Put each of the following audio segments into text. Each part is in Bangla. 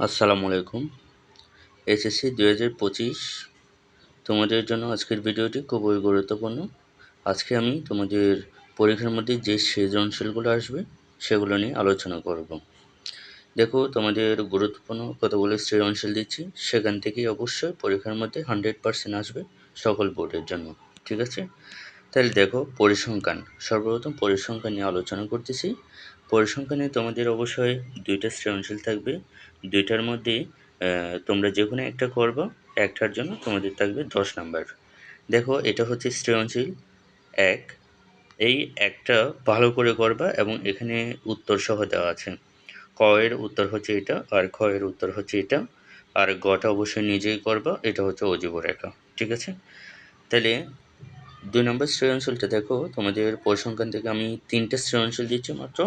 আসসালামু আলাইকুম। এসএসসি দু হাজার পঁচিশ। তোমাদের জন্য আজকের ভিডিওটি খুবই গুরুত্বপূর্ণ। আজকে আমি তোমাদের পরীক্ষার মধ্যে যে সৃজনশীলগুলো আসবে, সেগুলো নিয়ে আলোচনা করব। দেখো, তোমাদের গুরুত্বপূর্ণ কতগুলো সৃজনশীল দিচ্ছি, সেখান থেকেই অবশ্যই পরীক্ষার মধ্যে হান্ড্রেড পার্সেন্ট আসবে সকল বোর্ডের জন্য, ঠিক আছে? তাহলে দেখো, পরিসংখ্যান। সর্বপ্রথম পরিসংখ্যান নিয়ে আলোচনা করতেছি। পরিসংখ্যানে তোমাদের অবশ্যই দুইটা সৃজনশীল থাকবে। দুইটার মধ্যে তোমরা যে কোনো একটা করব, একটার জন্য তোমাদের থাকবে দশ নাম্বার। দেখো, এটা হচ্ছে সৃজনশীল এক। এই একটা ভালো করে করবা এবং এখানে উত্তর সহ দেওয়া আছে। ক এর উত্তর হচ্ছে এটা আর খ উত্তর হচ্ছে এটা। আর গটা অবশ্যই নিজেই করবা, এটা হচ্ছে অজীব রেখা ঠিক আছে? তাহলে দুই নম্বর সৃজনশীলটা দেখো, তোমাদের পরিসংখ্যান থেকে আমি তিনটে সৃজনশীল দিচ্ছি মাত্র,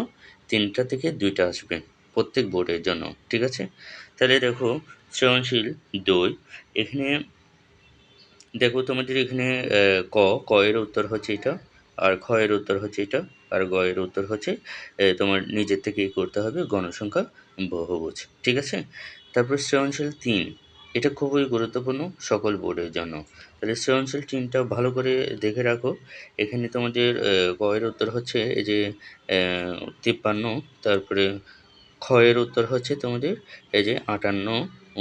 তিনটা থেকে দুইটা আসবে প্রত্যেক বোর্ডের জন্য, ঠিক আছে? তাহলে দেখো, সৃজনশীল দুই, এখানে দেখো তোমাদের এখানে ক ক এর উত্তর হচ্ছে এটা, আর খ এর উত্তর হচ্ছে এটা, আর গ এর উত্তর হচ্ছে তোমার নিজের থেকেই করতে হবে, গণসংখ্যা বহুভুজ, ঠিক আছে? তারপর সৃজনশীল তিন এটা খুবই গুরুত্বপূর্ণ সকল বোর্ডের জন্য। তাহলে সৃজনশীল তিনটা ভালো করে দেখে রাখো। এখানে তোমাদের গয়ের উত্তর হচ্ছে এই যে তিপ্পান্ন, তারপরে ক্ষয়ের উত্তর হচ্ছে তোমাদের এই যে আটান্ন,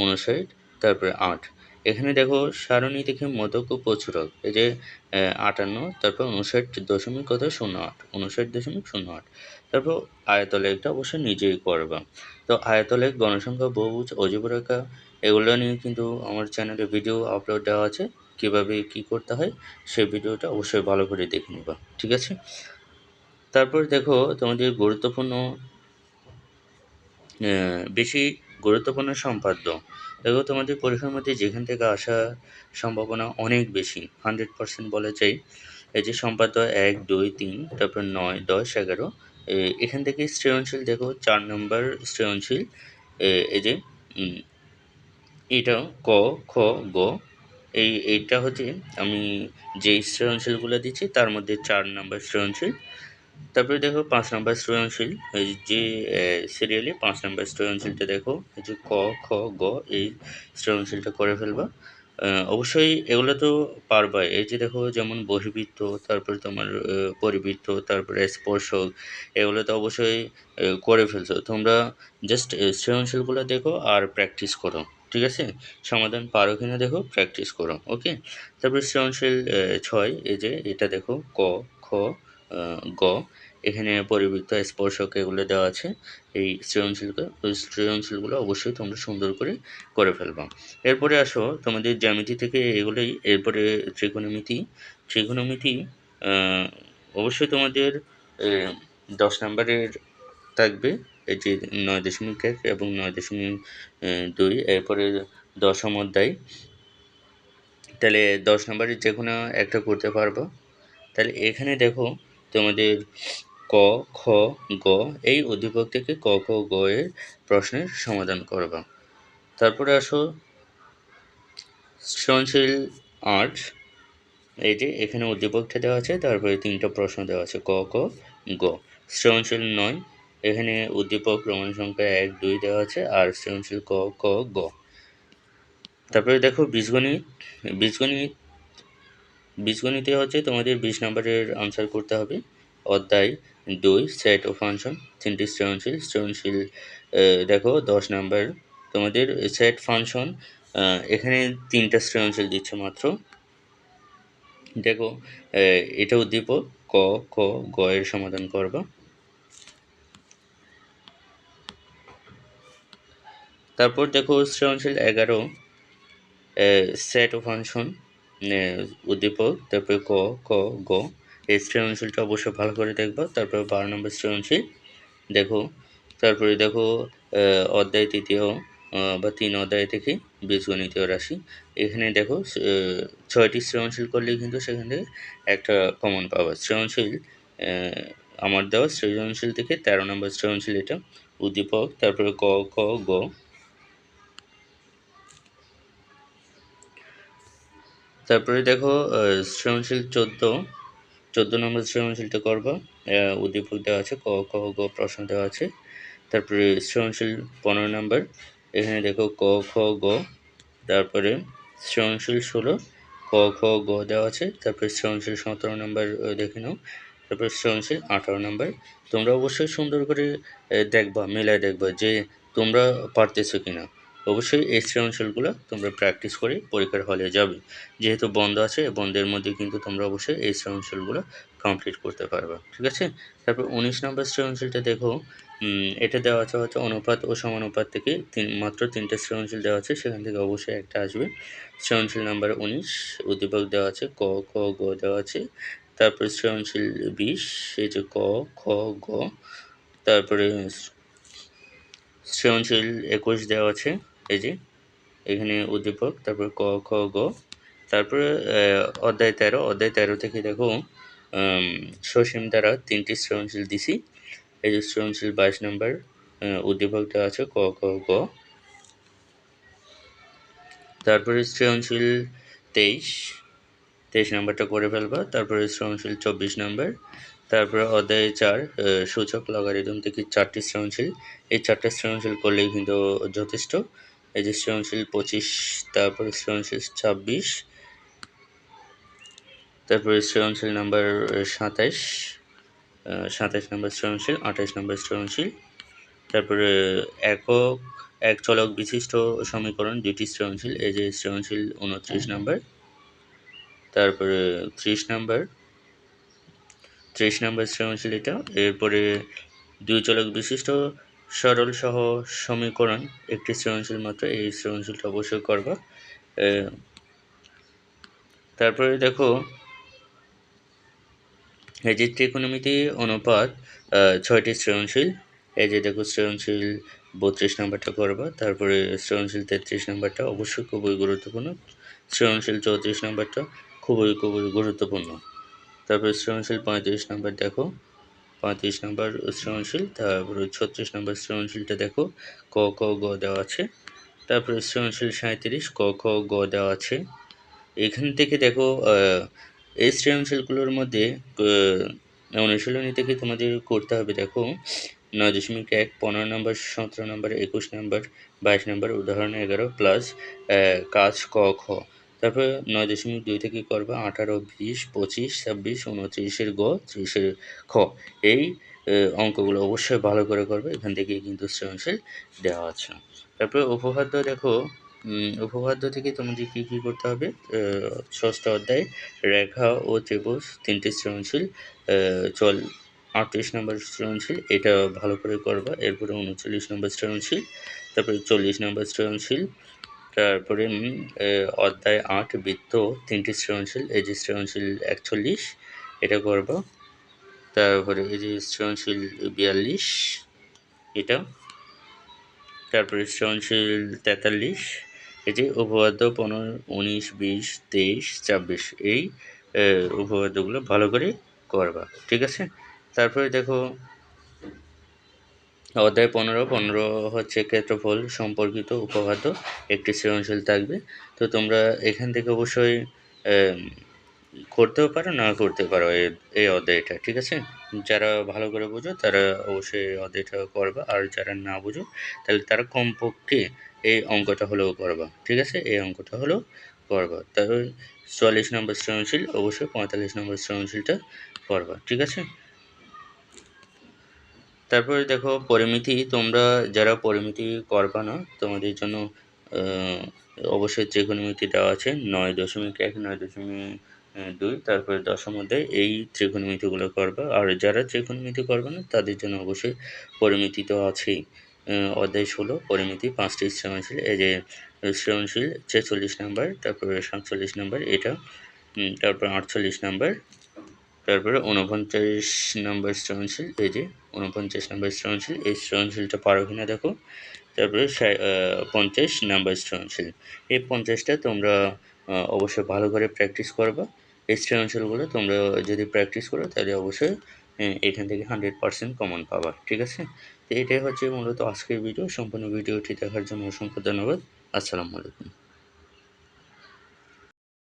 উনষাট, তারপরে আট। এখানে দেখো সারণী দেখে মদক ও প্রচুরক। এই যে আটান্ন, তারপর উনষাট দশমিক কত? শূন্য আট। উনষাট দশমিক শূন্য আট। তারপর আয়তলেখটা অবশ্যই নিজেই করবা। তো আয়তলেখ, গণসংখ্যা, বহুভুজ, অজীবরেখা এগুলো নিয়ে কিন্তু আমার চ্যানেলে ভিডিও আপলোড দেওয়া আছে, কীভাবে কি করতে হয়, সেই ভিডিওটা অবশ্যই ভালো করে দেখে নেবা, ঠিক আছে? তারপর দেখো, তোমাদের গুরুত্বপূর্ণ বেশি গুরুত্বপূর্ণ সম্পাদ্য। দেখো, তোমাদের পরীক্ষার মধ্যে যেখান থেকে আসার সম্ভাবনা অনেক বেশি হান্ড্রেড পার্সেন্ট বলা যায়। এই যে সম্পাদ্য এক, দুই, তিন, তারপর নয়, দশ, এগারো এখান থেকে সৃজনশীল দেখো, চার নম্বর সৃজনশীল এই যে এটা ক, খ, গ, এই এইটা হচ্ছে আমি যে সৃজনশীলগুলো দিচ্ছি তার মধ্যে চার নম্বর সৃজনশীল। তারপরে দেখো পাঁচ নম্বর সৃজনশীল, এই যে সিরিয়ালে পাঁচ নম্বর সৃজনশীলটা দেখো, এই যে ক, খ, গ, এই সৃজনশীলটা করে ফেলবা। অবশ্যই এগুলো তো পারবা। এই যে দেখো যেমন বহিবৃত্ত, তারপরে তোমার পরিবৃত্ত, তারপরে স্পর্শক, এগুলো তো অবশ্যই করে ফেলছো। তোমরা জাস্ট সৃজনশীলগুলো দেখো আর প্র্যাকটিস করো। ঠিক আছে? সমাধান পারো কিনা দেখো প্র্যাকটিস করো ওকে তারপরে সৃজনশীল ছয়, এই যে এটা দেখো, ক, খ গ, এখানে পরিবৃত্ত স্পর্শক এগুলো দেওয়া আছে, এই সৃজনশীলকে, ওই সৃজনশীলগুলো অবশ্যই তোমরা সুন্দর করে করে ফেলবা। এরপরে আসো, তোমাদের জ্যামিতি থেকে এগুলোই, এরপরে ত্রিকোণমিতি ত্রিকোণমিতি অবশ্যই তোমাদের দশ নম্বরের থাকবে যে নয় দশমিক এক এবং নয় দশমিক দুই। এরপরে দশম অধ্যায়। তাহলে দশ নম্বরের যে কোনো একটা করতে পারব। তাহলে এখানে দেখো তোমাদের ক, খ, গ, এই উদ্দীপক থেকে ক খ গ এর প্রশ্নের সমাধান করবা। তারপরে আসো সৃজনশীল আট এই যে এখানে উদ্দীপকটা দেওয়া আছে, তারপরে তিনটা প্রশ্ন দেওয়া আছে, ক ক, গ। সৃজনশীল নয় এখানে উদ্দীপক প্রমাণ সংখ্যা এক, দুই দেওয়া আছে, আর সৃজনশীল ক ক, গ। তারপরে দেখো বীজগণিত। বীজগণিত বীজগণিতে হচ্ছে তোমাদের বিশ নম্বরের আনসার করতে হবে। অধ্যায় দুই সেট ও ফাংশন তিনটি সৃজনশীল। সৃজনশীল দেখো দশ নম্বর। তোমাদের সেট ফাংশন এখানে তিনটা সৃজনশীল দিচ্ছে মাত্র। দেখো এটা উদ্দীপক, ক ক গ এর সমাধান করবা। তারপর দেখো সৃজনশীল এগারো সেট ও ফাংশন উদ্দীপক, তারপরে ক ক, গ, এই সৃজনশীলটা অবশ্যই ভালো করে দেখব। তারপরে বারো নম্বর সৃজনশীল, দেখো, তারপরে দেখো অধ্যায় তৃতীয় বা তিন অধ্যায় থেকে বীজগণিতীয় রাশি। এখানে দেখো ছয়টি সৃজনশীল করলে কিন্তু সেখান থেকে একটা কমন পাওয়া সৃজনশীল আমার দেওয়া সৃজনশীল থেকে তেরো নম্বর সৃজনশীল এটা, উদ্দীপক, তারপরে ক ক, গ তারপরে দেখো সৃজনশীল চোদ্দ। চোদ্দ নম্বর সৃজনশীলটা করব। উদ্দীপক দেওয়া আছে, ক ক, গ প্রশ্ন দেওয়া আছে। তারপরে সৃজনশীল পনেরো নম্বর, এখানে দেখো ক, খ, গ। তারপরে সৃজনশীল ষোলো, ক, খ, গ দেওয়া আছে। তারপরে সৃজনশীল সতেরো নম্বর দেখে নাও। তারপরে সৃজনশীল আঠারো নম্বর। তোমরা অবশ্যই সুন্দর করে দেখবা, মেলায় দেখবা যে তোমরা পারতেছো কিনা। অবশ্যই এই সৃজনশীলগুলো তোমরা প্র্যাকটিস করে পরীক্ষার হলে যাবে। যেহেতু বন্ধ আছে, বন্ধের মধ্যে কিন্তু তোমরা অবশ্যই এই সৃজনশীলগুলো কমপ্লিট করতে পারবে, ঠিক আছে? তারপর উনিশ নম্বর সৃজনশীলটা দেখো এটা দেওয়া আছে হচ্ছে অনুপাত ও সমানুপাত থেকে তিন, মাত্র তিনটে সৃজনশীল দেওয়া আছে, সেখান থেকে অবশ্যই একটা আসবে। সৃজনশীল নাম্বার উনিশ, উদ্দীপক দেওয়া আছে, ক খ গ দেওয়া আছে। তারপরে সৃজনশীল বিশ, এই যে ক, খ, গ। তারপরে সৃজনশীল একুশ দেওয়া আছে। এই যে, এখানে উদ্দীপক, তারপর ক, খ, গ, তারপরে অধ্যায় তেরো অধ্যায় তেরো থেকে দেখো সসীম দ্বারা তিনটি সৃজনশীল দিছি। এই যে সৃজনশীল বাইশ নম্বর উদ্দীপক দেওয়া আছে ক, খ, গ। তারপরে সৃজনশীল তেইশ তেইশ নম্বরটা করে ফেলবা। তারপরে সৃজনশীল চব্বিশ নম্বর, তারপরে অধ্যায় চার সূচক লগারিদম থেকে চারটি সৃজনশীল। এই চারটে সৃজনশীল করলেই কিন্তু যথেষ্ট। এই যে সৃজনশীল পঁচিশ তারপরে সৃজনশীল ছাব্বিশ তারপরে সৃজনশীল নাম্বার সাতাইশ সাতাইশ নম্বর সৃজনশীল আঠাইশ নম্বর সৃজনশীল তারপরে একক এক চলক বিশিষ্ট সমীকরণ দুটি সৃজনশীল এই যে সৃজনশীল উনত্রিশ নম্বর তারপরে ত্রিশ নম্বর ত্রিশ নম্বর সৃজনশীল এটা এরপরে দুই চলক বিশিষ্ট সরল সহ সমীকরণ একটি সৃজনশীল মাত্র, এই সৃজনশীলটা অবশ্যই করবা। তারপরে দেখো, এই যে ত্রিকোণমিতি অনুপাত ছয়টি সৃজনশীল, এই যে দেখো সৃজনশীল বত্রিশ নাম্বারটা করবা, তারপরে সৃজনশীল তেত্রিশ নাম্বারটা অবশ্যই খুবই গুরুত্বপূর্ণ, সৃজনশীল চৌত্রিশ নাম্বারটা খুবই খুবই গুরুত্বপূর্ণ। তারপরে সৃজনশীল পঁয়ত্রিশ নাম্বার দেখো পঁয়ত্রিশ নম্বর সৃজনশীল তারপরে ছত্রিশ নম্বর সৃজনশীলটা দেখো, ক ক, গ দেওয়া আছে। তারপরে সৃজনশীল সাঁত্রিশ ক, খ, গ দেওয়া আছে। এখান থেকে দেখো এই সৃজনশীলগুলোর মধ্যে অনুশীলনী থেকে তোমাদের করতে হবে, দেখো, নয় দশমিক এক, পনেরো নম্বর, সতেরো নম্বর, একুশ নম্বর, বাইশ নম্বর, উদাহরণ এগারো প্লাস কাজ ক, খ। তারপর নয় দশমিক দুই থেকে করবে আঠারো, বিশ, পঁচিশ, ছাব্বিশ, উনত্রিশের গ, ত্রিশের খ। এই অঙ্কগুলো অবশ্যই ভালো করে করবে। এখান থেকে কিন্তু সৃজনশীল দেওয়া আছে। তারপরে উপখাদ্য দেখো। উপখাদ্য থেকে তোমাদের কী কী করতে হবে? ষষ্ঠ অধ্যায়, রেখা ও ত্রিভুজ তিনটি সৃজনশীল চল, আটত্রিশ নম্বর সৃজনশীল, এটা ভালো করে করবা। এরপরে উনচল্লিশ নম্বর সৃজনশীল, তারপরে চল্লিশ নম্বর সৃজনশীল তারপরে অধ্যায় আট, বৃত্ত তিনটি সৃজনশীল, এই যে সৃজনশীল একচল্লিশ, এটা করব। তারপরে এই যে সৃজনশীল বিয়াল্লিশ, এটা। তারপরে সৃজনশীল তেতাল্লিশ, এই যে উপবাদ্য পনেরো, উনিশ, বিশ, তেইশ, ছাব্বিশ, এই উপবাদ্যগুলো ভালো করে করবা, ঠিক আছে? তারপরে দেখো অধ্যায় পনেরো পনেরো হচ্ছে ক্ষেত্রফল সম্পর্কিত উপখাদ্য একটি সৃজনশীল থাকবে। তো তোমরা এখান থেকে অবশ্যই করতেও পারো, না করতে পারো এই অধ্যায়টা, ঠিক আছে? যারা ভালো করে বোঝো, তারা অবশ্যই অধ্যায়টা করবা, আর যারা না বোঝো, তাহলে তারা কমপক্ষে এই অঙ্কটা হলেও করবা, ঠিক আছে? এই অঙ্কটা হলেও করবা। তারপর চুয়াল্লিশ নম্বর সৃজনশীল, অবশ্যই পঁয়তাল্লিশ নম্বর সৃজনশীলটা করবা, ঠিক আছে? তারপরে দেখো পরিমিতি, তোমরা যারা পরিমিতি করবা না, তোমাদের জন্য অবশ্যই ত্রিকোণমিতি দেওয়া আছে, নয় দশমিক এক, নয় দশমিক দুই, তারপরে দশম অধ্যায় এই ত্রিকোণমিতিগুলো করবা। আর যারা ত্রিকোণমিতি করবে না, তাদের জন্য অবশ্যই পরিমিতি তো আছেই। অধ্যায় ষোলো, পরিমিতি পাঁচটি সৃজনশীল, এই যে, সৃজনশীল ছেচল্লিশ নাম্বার, তারপরে সাতচল্লিশ নাম্বার, এটা তারপর আটচল্লিশ নাম্বার তারপরে উনপঞ্চাশ নম্বর সৃজনশীল এই যে উনপঞ্চাশ নম্বর সৃজনশীল এই সৃজনশীলটা পারো কিনা দেখো। তারপরে পঞ্চাশ নাম্বার সৃজনশীল এই পঞ্চাশটা তোমরা অবশ্যই ভালো করে প্র্যাকটিস করবা। এই সৃজনশীলগুলো তোমরা যদি প্র্যাকটিস করো, তাহলে অবশ্যই এখান থেকে হান্ড্রেড পার্সেন্ট কমন পাবা, ঠিক আছে? তো এটাই হচ্ছে মূলত আজকের ভিডিও সম্পূর্ণ ভিডিওটি দেখার জন্য অসংখ্য ধন্যবাদ। আসসালামু আলাইকুম।